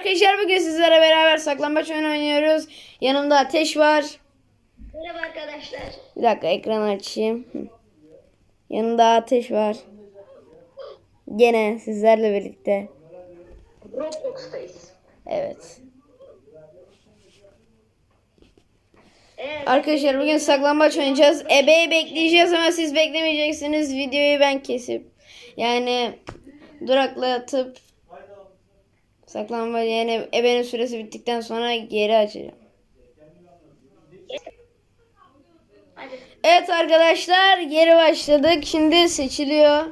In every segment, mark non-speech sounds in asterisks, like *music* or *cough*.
arkadaşlar bugün sizlere beraber saklambaç oyunu oynuyoruz. Yanımda Ateş var. Merhaba arkadaşlar. Bir dakika ekranı açayım. Yanımda Ateş var. Gene sizlerle birlikte. Roblox'tayız. Evet. Evet. Arkadaşlar bugün saklambaç oynayacağız. Ebe'yi bekleyeceğiz ama siz beklemeyeceksiniz. Videoyu ben kesip yani duraklatıp saklambaç yani ebenin süresi bittikten sonra geri açacağım. Evet arkadaşlar geri başladık. Şimdi seçiliyor.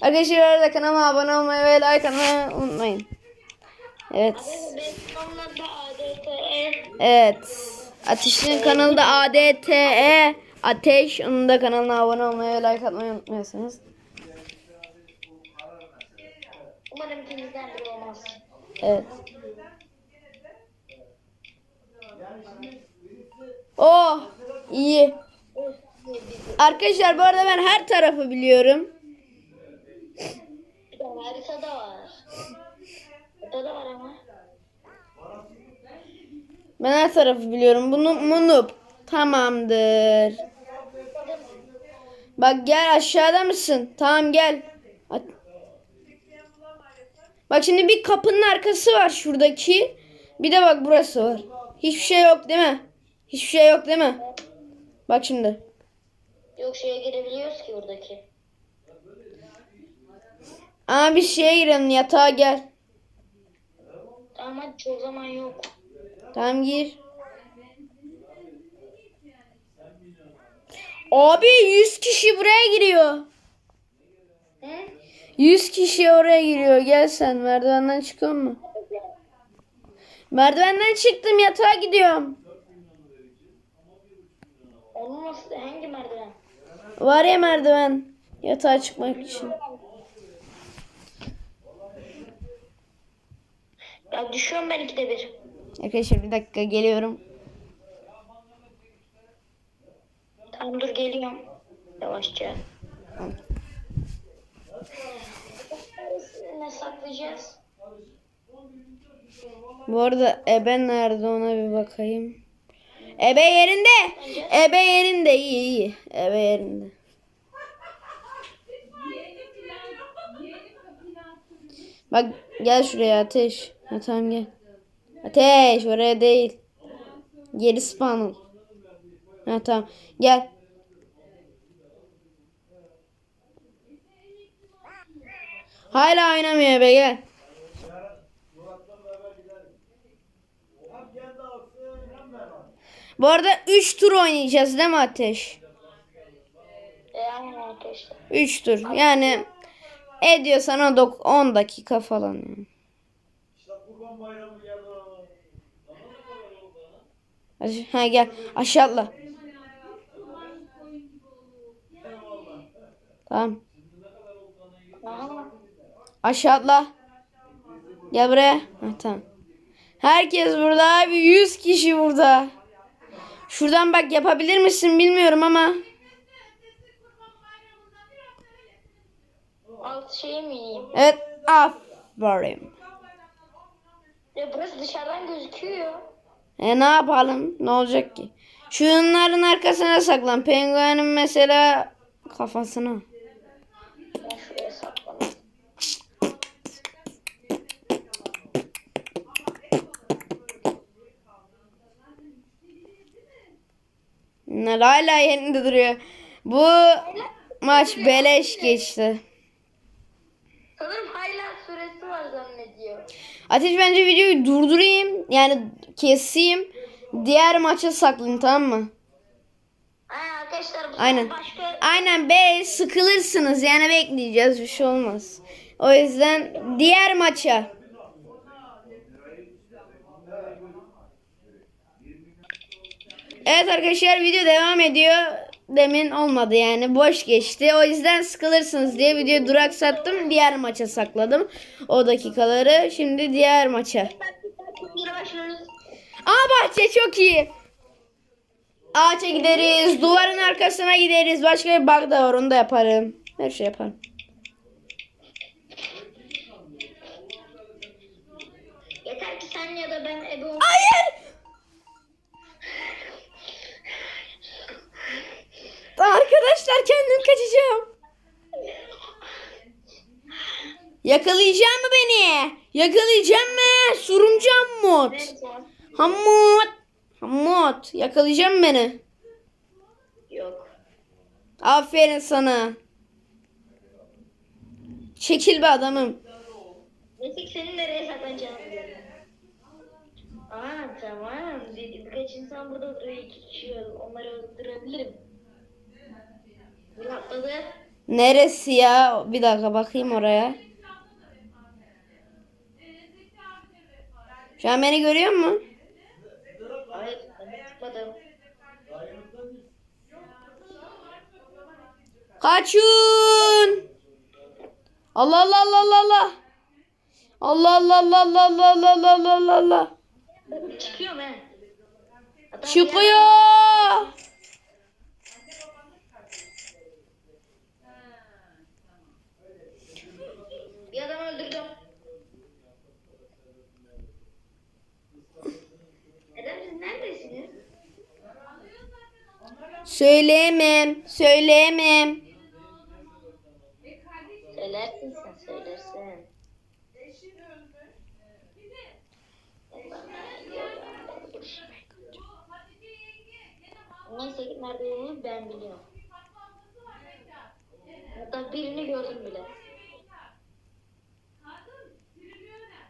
Arkadaşlar arada kanalıma abone olmayı ve like atmayı unutmayın. Evet. Da ADTE. Evet. Ateş'in kanalında ADTE Ateş. Onun da kanalına abone olmayı ve like atmayı unutmuyorsunuz. Umarım biri olmaz. Evet. Oh iyi. Arkadaşlar bu arada ben her tarafı biliyorum. Harita da var. Harita da var ama. Ben her tarafı biliyorum. Bunu Munup. Tamamdır. Bak gel aşağıda mısın? Tamam gel. Bak şimdi bir kapının arkası var şuradaki. Bir de bak burası var. Hiçbir şey yok değil mi? Hiçbir şey yok değil mi? Bak şimdi. Yok şeye girebiliyoruz ki buradaki. Ama bir şeye girelim yatağa gel. Tamam hadi çoğu zaman yok. Tamam gir. Abi 100 kişi buraya giriyor. Hı? 100 kişi oraya giriyor. Gel sen merdivenden çıkıyor mu? Merdivenden çıktım yatağa gidiyorum. Onun nasıl? Hangi merdiven? Var ya merdiven. Yatağa çıkmak için. Ya düşüyorum ben ikide bir. Arkadaşlar bir dakika geliyorum. Tamam dur geliyorum. Yavaşça. Ne saklayacağız? Bu arada Ebe nerede ona bir bakayım. Ebe yerinde. Ebe yerinde iyi iyi. Ebe yerinde. Bak gel şuraya ateş. Ha tamam gel. Ateş oraya değil. Geri spawn ol. Ha tamam gel. Hala oynamıyor be gel. Bu arada 3 tur oynayacağız değil mi Ateş? E aynen arkadaşlar. 3 tur. Yani ediyor sana dok- 10 dakika falan. Yani. Ha gel aşağı atla. Tamam. Aşağı atla. Gel buraya. Ha, tamam. Herkes burada abi. 100 kişi burada. Şuradan bak yapabilir misin bilmiyorum ama. Alt şeye mi ineyim? Evet. Aferin. Ya burası dışarıdan gözüküyor. E ne yapalım? Ne olacak ki? Şunların arkasına saklan. Penguenin mesela kafasına. Bunlar hala yerinde duruyor. Bu maç beleş geçti. Sanırım hala süresi var zannediyor. Ateş bence videoyu durdurayım. Yani keseyim. Diğer maça saklayayım tamam mı? Aynen arkadaşlar Aynen. başka Aynen be sıkılırsınız yani bekleyeceğiz bir şey olmaz. O yüzden diğer maça. Evet arkadaşlar video devam ediyor. Demin olmadı yani boş geçti. O yüzden sıkılırsınız diye videoyu duraksattım. Diğer maça sakladım o dakikaları. Şimdi diğer maça. Aa bahçe çok iyi. Ağaça gideriz, duvarın arkasına gideriz. Başka bir bug da var onu da yaparım. Her şey yaparım. kaçacağım. Yakalayacak mı beni? Yakalayacak mı? Surumcu Hammut. Hammut. Hammut. Yakalayacak beni? Yok. Aferin sana. Çekil be adamım. Mesut seni nereye satacağım? Aa tamam. Birkaç insan burada duruyor. iki kişi. Onları öldürebilirim. Atladı. Neresi ya? Bir dakika bakayım oraya. Şu an beni görüyor musun? Hayır çıkmadım. Kaçın! Allah Allah Allah Allah Allah. Allah Allah Allah Allah Allah Allah Allah Allah Allah he. Adam Çıkıyor. Bir, bir adam öldürdüm. Neden siz neredesiniz? Söyleyemem. Söyleyemem. Söylersin sen söylersin. Neyse ki nerede ben biliyorum. Hatta birini gördüm bile.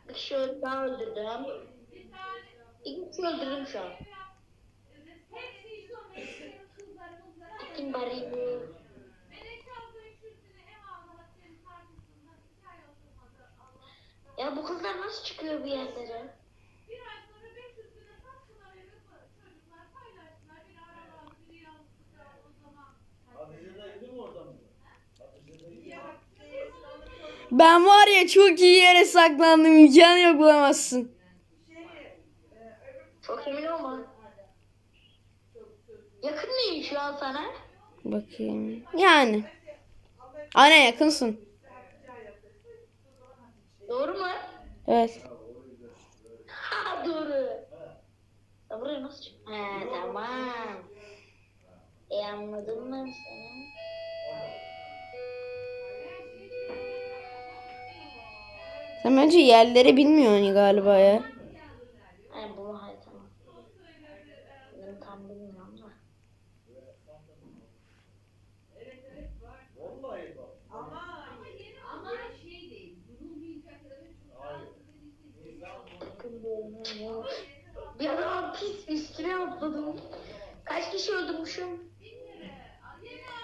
Bir kişi daha öldürdüm. İki kişi öldürdüm şu an. Bari bu? Ya bu kızlar nasıl çıkıyor bir yerlere? Ben var ya çok iyi yere saklandım. İmkanı yok bulamazsın. Çok emin olma. Yakın şu an sana? Bakayım. Yani. Aynen yakınsın. Doğru mu? Evet. Ha doğru. Ya buraya nasıl çık? He tamam. E anladım ben seni. Sen bence yerleri bilmiyorsun galiba ya. He bu hay tamam. Ben tam bilmiyorum da. Bir adam pis üstüne atladım. Kaç kişi öldürmüşüm?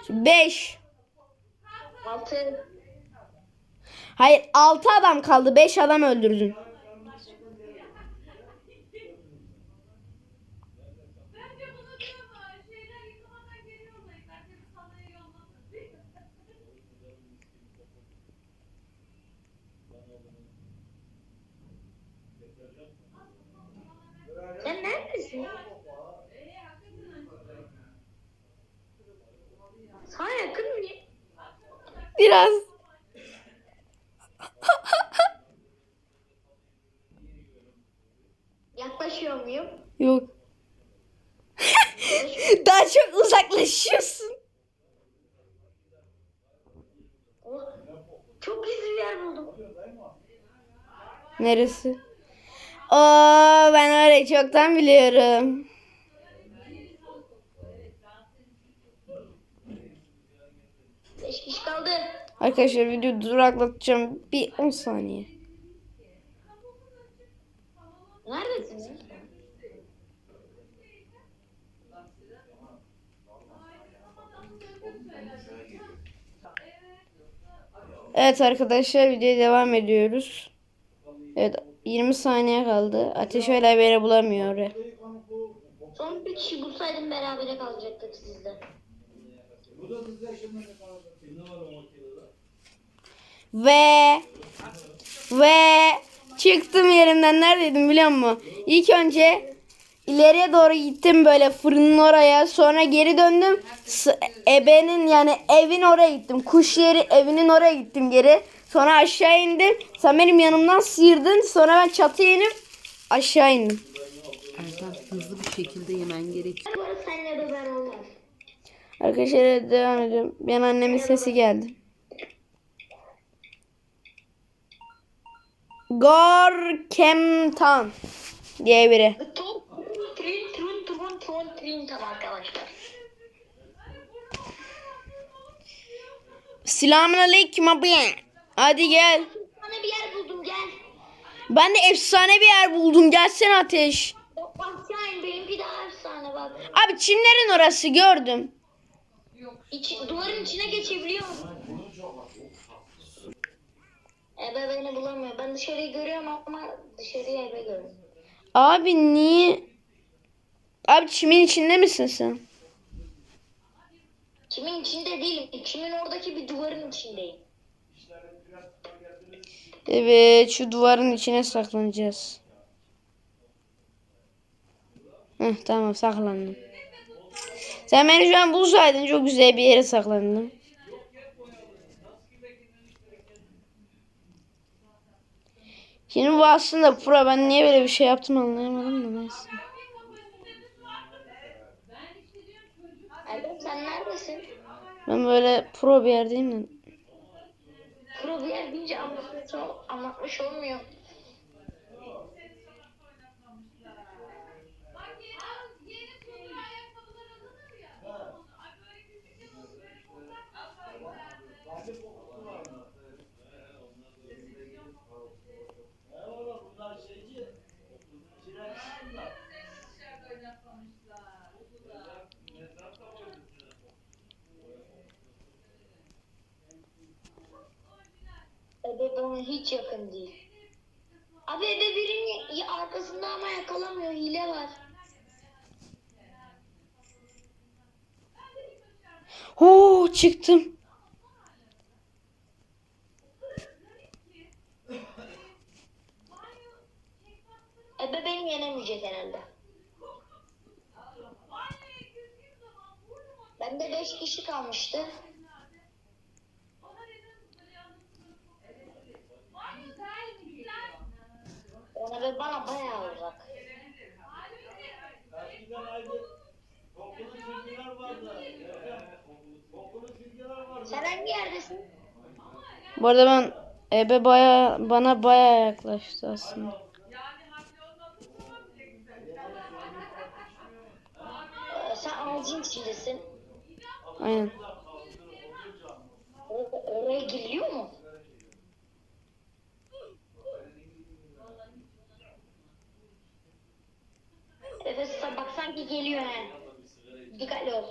5. Altı. Hayır 6 adam kaldı. 5 adam öldürdün. Sen neredesin? Sana yakın mıyım? Biraz. Yaklaşıyor muyum? Yok. *laughs* Daha çok uzaklaşıyorsun. Oh, çok gizli bir yer buldum. Neresi? Oo ben orayı çoktan biliyorum. Beş kişi kaldı. Arkadaşlar video duraklatacağım. Bir 10 saniye. Neredesiniz? Evet arkadaşlar videoya devam ediyoruz. Evet 20 saniye kaldı. Ateş hala beni bulamıyor. Son bir kişi bulsaydım berabere kalacaktık sizle. Ve ve çıktım yerimden neredeydim biliyor musun? İlk önce ileriye doğru gittim böyle fırının oraya. Sonra geri döndüm. S- ebenin yani evin oraya gittim. Kuş yeri evinin oraya gittim geri. Sonra aşağı indim. Sen benim yanımdan sıyırdın. Sonra ben çatıya inip aşağı indim. Erkan hızlı bir şekilde yemen gerekiyor. Bu arada senle de ben olmaz. Arkadaşlar devam ediyorum. An annemin sesi geldi. Gorkemtan diye biri. Arkadaşlar. Selamun aleyküm abi. Hadi gel. Sana bir yer buldum gel. Ben de efsane bir yer buldum. Gelsene Ateş. Aşağı in benimki daha efsane bak. Abi çimlerin orası gördüm. İçi, duvarın içine geçebiliyor musun? Ebe beni bulamıyor. Ben dışarıyı görüyorum ama dışarıyı ebe görüyorum. Abi niye? Abi çimin içinde misin sen? Kimin içinde değilim. Kimin oradaki bir duvarın içindeyim. Evet şu duvarın içine saklanacağız. Heh, tamam saklandım. Sen beni şu an bulsaydın çok güzel bir yere saklandım. Şimdi bu aslında pro ben niye böyle bir şey yaptım anlayamadım da neyse. Erdem sen neredesin? Ben böyle pro bir yerdeyim de. Pro bir yer deyince anlatmış, anlatmış olmuyor. Bana hiç yakın değil. Abi ebe birinin arkasında ama yakalamıyor. Hile var. Oo çıktım. Ebe beni yenemeyecek herhalde. Bende 5 kişi kalmıştı. Ve bana bayağı uzak. Sen hangi yerdesin? Bu arada ben Ebe baya bana baya yaklaştı aslında. Ee, sen ağacın içindesin. Aynen. O- Oraya giriliyor mu? Evet sa- bak sanki geliyor he. Dikkatli ol.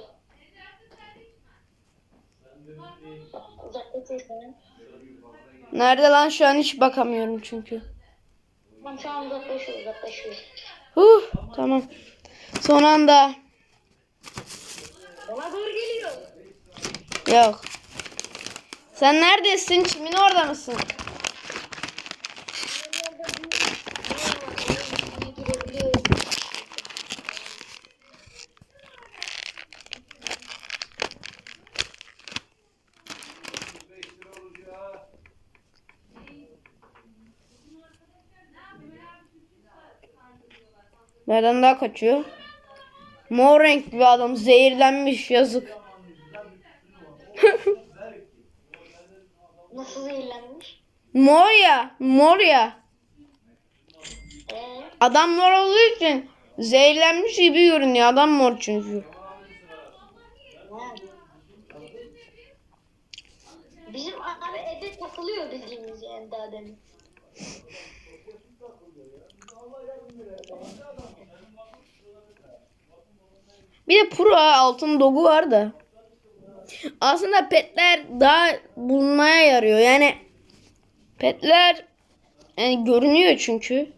Nerede lan şu an hiç bakamıyorum çünkü. Tamam şu an uzaklaşıyor uzaklaşıyor. Huh, tamam. Son anda. Bana doğru geliyor. Yok. Sen neredesin? Çimin orada mısın? Nereden daha kaçıyor? Mor renkli bir adam zehirlenmiş yazık. *laughs* Nasıl zehirlenmiş? Mor ya, mor ya. Ee, Adam mor olduğu için zehirlenmiş gibi görünüyor. Adam mor çünkü. Bizim abi ebe takılıyor bildiğimiz daha demin. *laughs* Bir de pro altın dogu var da. Aslında petler daha bulmaya yarıyor. Yani petler yani görünüyor çünkü.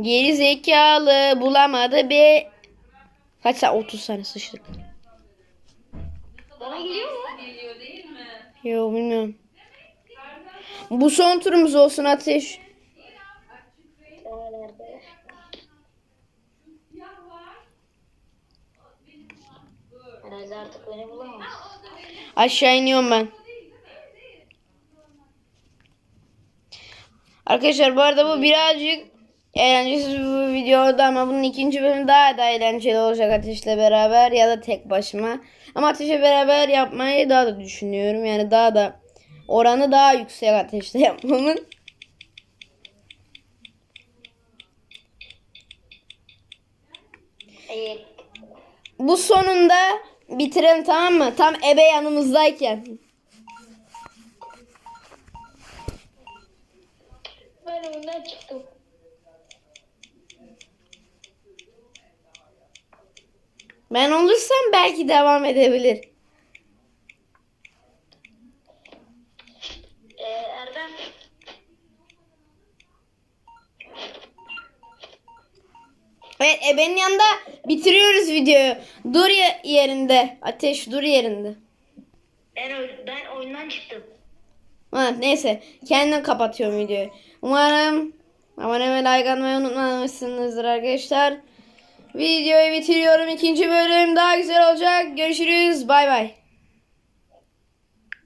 Geri zekalı bulamadı bir kaç saat 30 saniye sıçtık. Bana geliyor mu? Yok bilmiyorum. Bu son turumuz olsun Ateş. Bana nerede? Herhalde artık beni bulamaz. Aşağı iniyorum ben. Arkadaşlar bu arada bu birazcık eğlencesiz bir videoydu ama bunun ikinci bölümü daha da eğlenceli olacak Ateş'le beraber ya da tek başıma. Ama Ateş'le beraber yapmayı daha da düşünüyorum. Yani daha da oranı daha yüksek ateşte yapmamın. Bu sonunda bitirelim tamam mı? Tam ebe yanımızdayken. ben oyundan çıktım. Ben olursam belki devam edebilir. Ee, Erdem Evet ebenin yanında bitiriyoruz videoyu. Dur ye- yerinde. Ateş dur yerinde. ben, ben oyundan çıktım. Ha, neyse kendim kapatıyorum videoyu. Umarım abone ve like atmayı unutmamışsınızdır arkadaşlar. Videoyu bitiriyorum. İkinci bölüm daha güzel olacak. Görüşürüz. Bay bay.